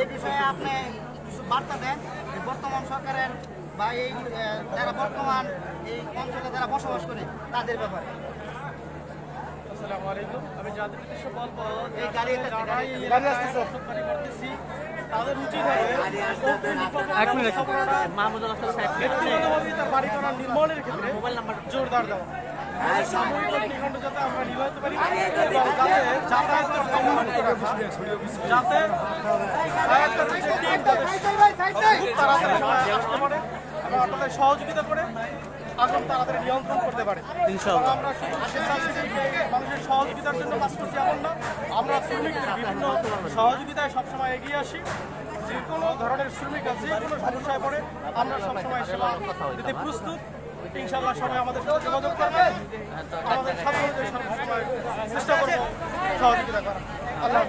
এই বিষয়ে আপনি কিছু বার্তা দেন বর্তমান সরকারের বা এই যারা বর্তমান এই অঞ্চলে যারা বসবাস করে তাদের ব্যাপারে। আসসালামু আলাইকুম আমি যাদের উদ্দেশ্যে বলব এই গাড়ি এটা যারা এই গাড়ি করতেছি। তাদের উচিত হবে এক মিনিট মাহমুদুল হাসান সাহেব ব্যক্তিগতভাবে তার বাড়ি করার নির্মাণের ক্ষেত্রে মোবাইল নাম্বার জোরদার দেওয়া। সাময়িক যাতে আপনাদের সহযোগিতা করে আগুন তাড়াতাড়ি নিয়ন্ত্রণ করতে পারে আমরা মানুষের সহযোগিতার জন্য কাজ করছি এমন না আমরা শ্রমিকদের বিভিন্ন সহযোগিতায় সবসময় এগিয়ে আসি যে কোনো ধরনের শ্রমিক আছে কোনো সমস্যায় পড়ে আমরা সবসময় সেবা দিতে প্রস্তুত। ইনশাল্লাহ সবাই আমাদের সাথে যোগাযোগ করবে আমাদের সাথে চেষ্টা করব সহযোগিতা করার। আল্লাহ